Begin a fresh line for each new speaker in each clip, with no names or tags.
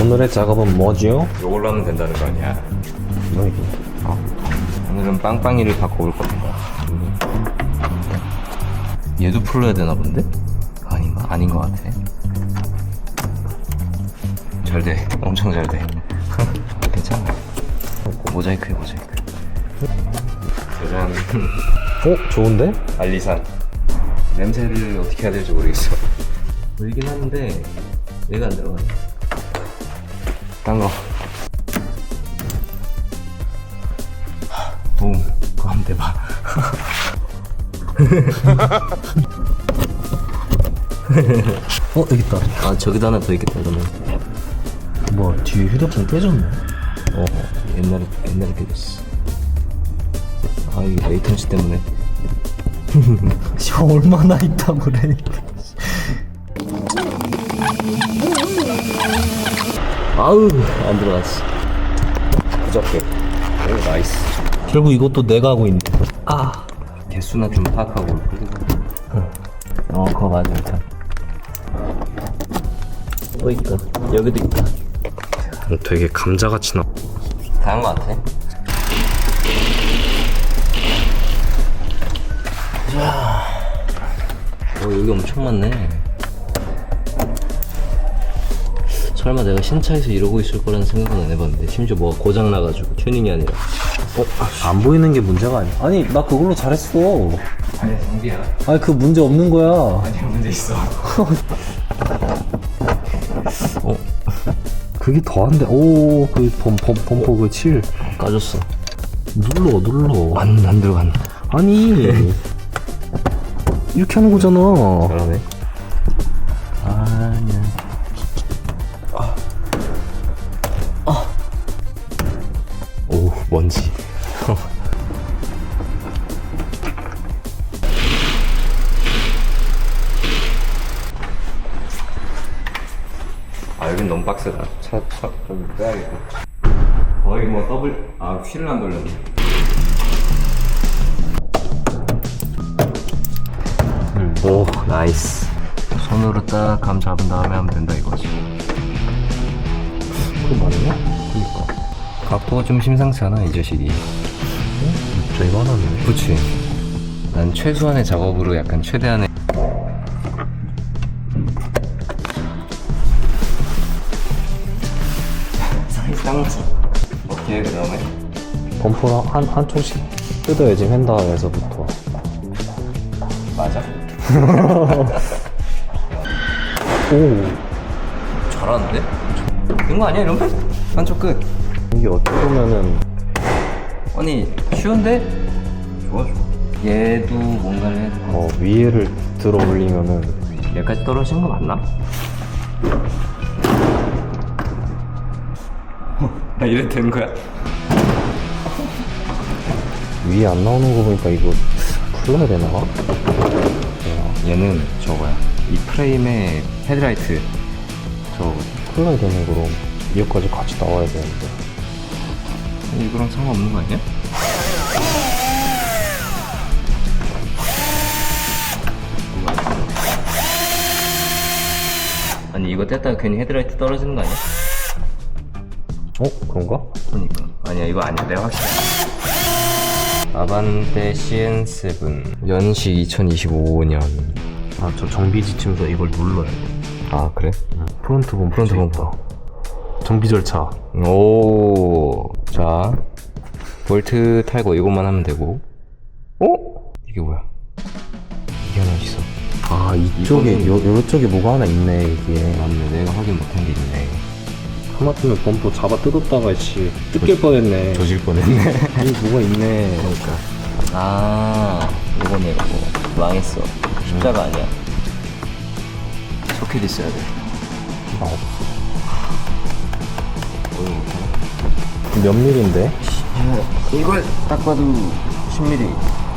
오늘의 작업은 뭐지요?
이걸로 하면 된다는 거 아니야?
뭐 이게?
오늘은 빵빵이를 바꿔볼 겁니다. 얘도 풀어야 되나 본데? 아닌가? 아닌 것 같아. 잘 돼. 엄청 잘 돼. 괜찮아. 모자이크 해, 모자이크. 짜잔.
어? 좋은데?
알리산. 냄새를 어떻게 해야 될지 모르겠어. 보이긴 하는데, 얘가 안 들어가네. 딴 거. 하, 도움. 그거 한번 대봐.
어 여기 있다
아, 저기도 하나 더 있겠다, 그러면.
뭐 뒤에 휴대폰 깨졌네
어, 옛날에, 옛날에 깨졌어. 아, 이게 레이턴시 때문에.
씨 얼마나 있다고 그래
아우, 안 들어갔어. 부적게. 오, 나이스.
결국 이것도 내가 하고 있네 아
개수나 좀 파악하고 올 거고.
어, 그거 맞아, 일단.
또 있다. 여기도 있다.
되게 감자같이 나.
다한 거 같아. 자, 어 여기 엄청 많네. 설마 내가 신차에서 이러고 있을 거라는 생각은 안 해봤는데 심지어 뭐가 고장 나가지고 튜닝이 아니라.
어? 안 보이는 게 문제가 아니야. 아니, 나 그걸로 잘했어.
아니 정비야.
아니, 그 문제 없는 거야.
아니 문제 있어.
그게 더한데. 오, 그 범, 범, 범퍼 그 7.
까졌어.
눌러, 눌러.
안, 안 들어간.
아니. 이렇게 하는 거잖아.
그러네. 휠을 안 돌렸네. 오 나이스. 손으로 딱 감 잡은 다음에 하면 된다 이거지.
그거 맞냐? 그니까.
각도가 좀 심상치 않아 이 자식이.
진짜 이만하네.
그치. 난 최소한의 작업으로 약간 최대한의 해 그다음에?
범퍼랑 한, 한쪽씩 뜯어야지, 휀다에서부터.
맞아?
오.
잘하는데? 된거 아니야 이러면? 한쪽 끝
이게 어떻게 보면은,
아니 쉬운데? 좋아 좋아 얘도 뭔가를 해야 돼
어, 위에를 들어 올리면은,
얘까지 떨어진 거 맞나? 나 이래 되는 거야
위에 안 나오는 거 보니까 이거 풀러야 되나?
얘는 저거야 이 프레임에 헤드라이트 저거
풀러야 되네, 그럼. 이거까지 같이 나와야 되는데.
이거랑 상관없는 거 아니야? 아니 이거 뗐다가 괜히 헤드라이트 떨어지는 거 아니야?
어? 그런가?
그러니까 아니야 이거 아니야 내가 확실해 아반떼 CN7 연식 2025년
아, 저 정비 지침서 이걸 눌러야 돼.
아 그래?
프론트 범퍼.
프론트 범퍼.
있다. 정비 절차.
오자 볼트 탈거 이것만 하면 되고 어? 이게 뭐야 이게 하나 있어
아, 이쪽에, 요, 요쪽에 뭐가 하나 있네, 이게.
맞네 내가 확인 못한 게 있네
하마터면 범퍼 잡아 뜯었다가, 씨, 뜯길 뻔했네.
조질 뻔했네
여기 뭐가 있네.
그러니까 아 이거네 이거 망했어 십자가 아니야 소켓 있어야 돼
아, 몇 밀인데?
이걸 딱 봐도 10mm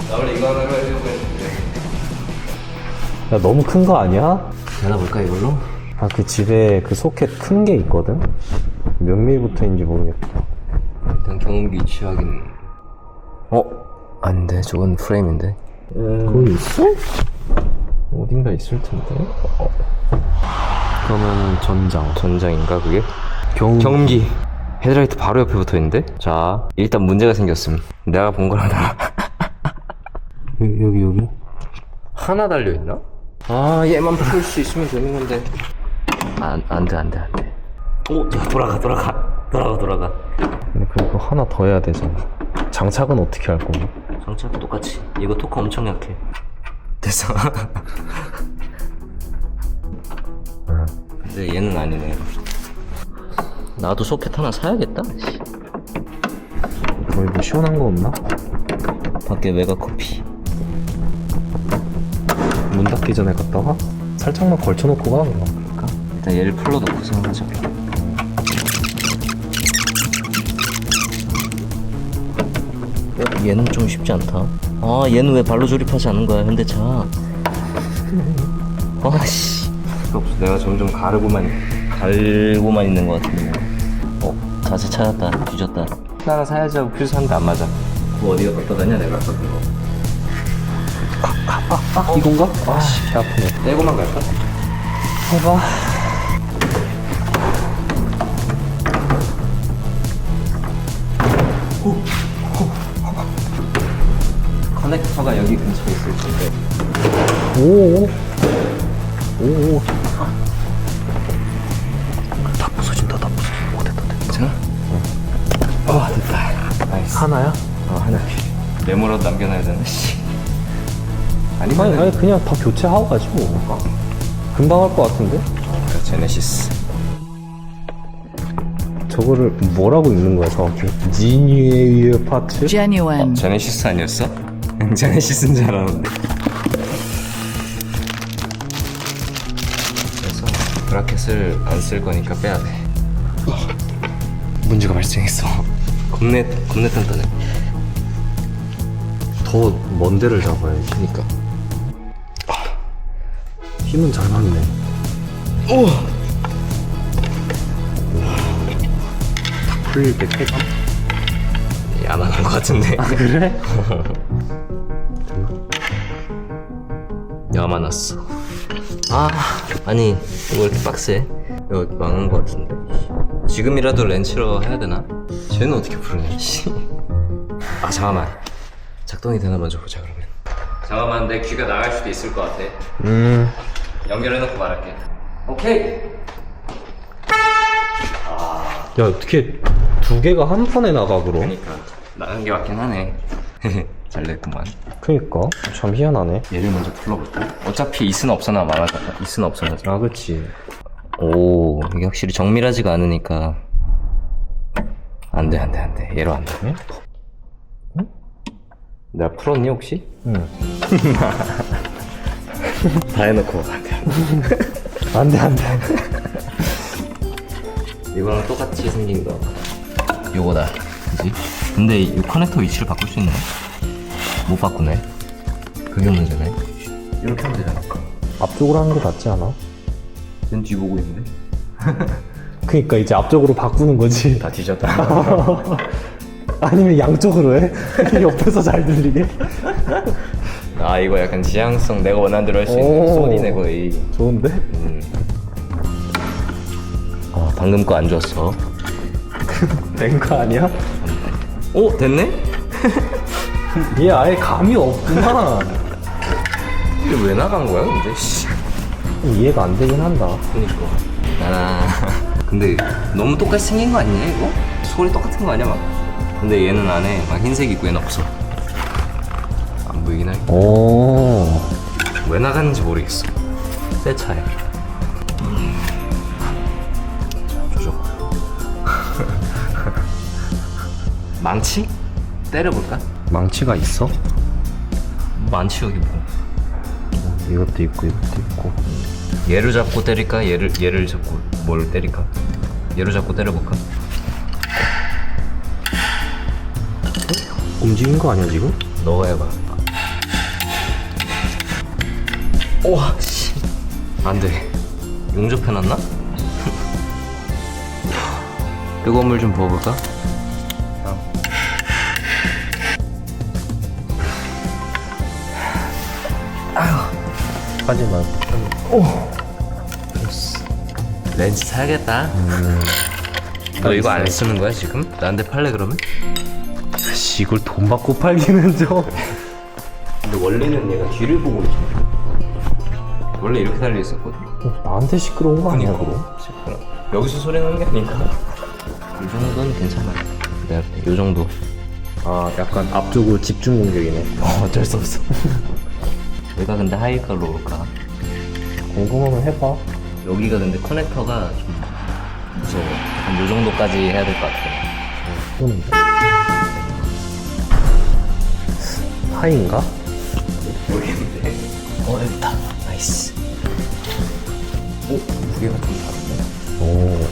나 원래 이거 하나 해주고 했는데
야, 너무 큰 거 아니야?
되나 볼까 이걸로?
아, 그 집에 그 소켓 큰 게 있거든? 몇 밀부터인지 모르겠다.
일단 경운기 위치 확인 어? 아닌데 저건 프레임인데
거기 있어?
어딘가 있을 텐데
그러면 전장.
전장인가 그게?
경...
경기 헤드라이트 바로 옆에 붙어 있는데 자 일단 문제가 생겼음 내가 본 거랑 달라
여기 여기 여기
하나 달려 있나? 아 얘만 풀 수 있으면 되는 건데 안 안 돼 안 돼 안 돼 오 돌아가 돌아가 돌아가 돌아가
근데 그리고 하나 더 해야 되잖아 장착은 어떻게 할 거고?
장착 똑같이 이거 토크 엄청 약해 됐어 근데 얘는 아니네 나도 소켓 하나 사야겠다 씨.
거기 뭐 시원한 거 없나?
밖에 메가 커피
문 닫기 전에 갔다 와? 살짝만 걸쳐놓고 가 그럼?
일단 얘를 풀러놓고 생각하자. 야, 얘는 좀 쉽지 않다. 아 얘는 왜 발로 조립하지 않은 거야 현대차? 아씨. 없어. 내가 점점 가르고만 갈고만 있는 것 같은데. 어 자세 찾았다 뒤졌다. 하나 사야지 하고 퓨즈 샀는데 안 맞아. 그거 어디가 놨냐 내가 아까 그거.
아. 이건가? 아씨 배 아프네.
떼고만 갈까?
해봐
커넥터가 여기 근처에 있을 텐데
오 오 오오 다 부서진다 다 부서진다 오 됐다 됐다
괜찮아? 어 됐다 나이스
하나야?
어 하나 메모라도 남겨놔야 되나? 씨.
아니
아니
그냥 다 교체하고 가지 뭐 금방 할 것 같은데?
제네시스
저거를 뭐라고 읽는 거야 정확히? 지니에이어 파츠?
Genuine.
제네시스 아니었어? 제네시스인 줄 알았는데 그래서 브라켓을 안 쓸 거니까 빼야 돼 문제가 발생했어 겁내 겁내 단단해
더 먼 데를 잡아야지
그니까
힘은 잘 맞네 다 풀릴 때 쾌감?
야만한 것 같은데.
그래?
야만났어. 아 아니 이거 왜 이렇게 빡세 이거 망한 것 같은데. 지금이라도 렌치로 해야 되나? 쟤는 어떻게 부르냐 씨. 아 잠깐만. 작동이 되나 먼저 보자 그러면. 잠깐만 내 귀가 나갈 수도 있을 것 같아.
음.
연결해놓고 말할게. 오케이!
야 어떻게 두 개가 한 번에 나가 그럼?
그러니까. 나간 게 맞긴 하네. 잘 됐구만.
그니까. 참 희한하네.
얘를 먼저 풀러볼까? 어차피 있은 없어나 말하잖아 있은 없어나
아 그치.
오 이게 확실히 정밀하지가 않으니까. 안돼 안돼 안돼. 얘로 안돼.
응?
내가 풀었니 혹시?
응.
다 해놓고 안돼.
안돼 안돼.
이거랑 똑같이 생긴 거 요거다 그지? 근데 이 커넥터 위치를 바꿀 수 있나? 못 바꾸네 그게 문제네 이렇게 하면 되잖아
앞쪽으로 하는 게 낫지 않아?
쟤는 뒤보고 있는데?
그니까 이제 앞쪽으로 바꾸는 거지
다 뒤졌다
아니면 양쪽으로 해? 옆에서 잘 들리게
아 이거 약간 지향성 내가 원하는 대로 할 수 있는
오.
소리네 거의
좋은데?
음. 아 방금 거 안 좋았어
된 거 아니야?
오 됐네?
얘 아예 감이 없구나.
이게 왜 나간 거야 근데? 씨.
이해가 안 되긴 한다.
그니까. 나나. 근데 너무 똑같이 생긴 거 아니냐 이거? 소리 똑같은 거 아니야 막. 근데 얘는 안에 막 흰색 있고 얘는 없어. 안 보이긴 할
오.
왜 나갔는지 모르겠어. 새 차야 망치? 때려볼까?
망치가 있어?
망치 여기 뭐
이것도 있고 이것도 있고
얘를 잡고 때릴까? 얘를 얘를 잡고 뭘 때릴까? 얘를 잡고 때려볼까?
움직인 거 아니야 지금?
너가 해봐. 오와 씨. 안 돼. 용접해놨나? 뜨거운 물 좀 부어볼까?
하지 말고
렌즈 사야겠다. 너 이거 안 쓰는 거야 지금? 나한테 팔래 그러면?
씨, 이걸 돈 받고 팔기는 좀.
근데 원래는 얘가 뒤를 보고 있잖아 원래 이렇게 달려 있었거든
나한테 시끄러운 거 아니야, 그럼?
시끄러. 여기서 소리 나는 게 아니니까 이 정도는 괜찮아 내가 볼때 이 정도
아, 약간 앞쪽으로 집중 공격이네.
어쩔 수 없어 얘가 근데 하이컬로 올까?
궁금하면 해봐.
여기가 근데 커넥터가 좀 무서워 한요 정도까지 해야 될 것 같아
오는데. 하인가?
모르겠는데 어 됐다 나이스 오 무게가 좀 다른데?
오,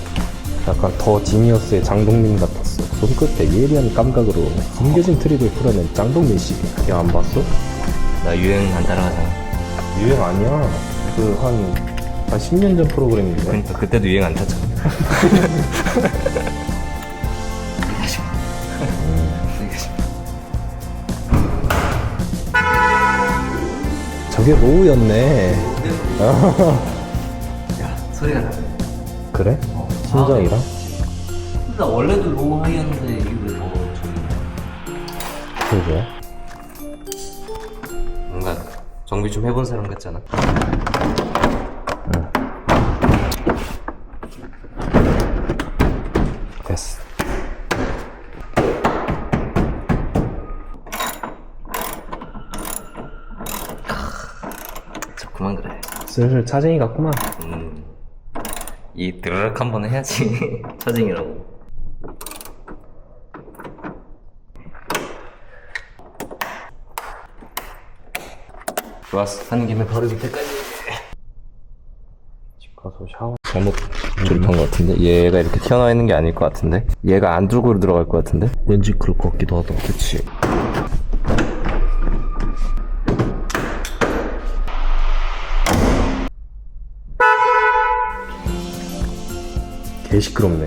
약간 더 지니어스의 장동민 같았어. 손끝에 예리한 감각으로 숨겨진 트릭을 풀어낸 장동민 씨. 야, 안 봤어?
나 유행 안 따라가잖아
유행 아니야. 그 한, 한 10년 전 프로그램인데.
그러니까 그때도 유행 안 탔잖아
저게 로우였네.
야 소리가 나
그래? 심장이랑?
나 원래도 로우 하이였는데 이게 왜더 저기
그러게.
뭔가 정비 좀 해본 사람 같잖아.
됐어.
저 그만 그래.
슬슬 차쟁이 같구만.
음, 이 드르륵 한번 해야지. 처징이라고 좋았어 하는 김에 바로 밑에까지
집 가서 샤워.
잘못 조립한 것 같은데 얘가 이렇게 튀어나와 있는 게 아닐 것 같은데 얘가 안쪽으로 들어갈 것 같은데
왠지 그럴 것 같기도 하다.
그치
개 시끄럽네.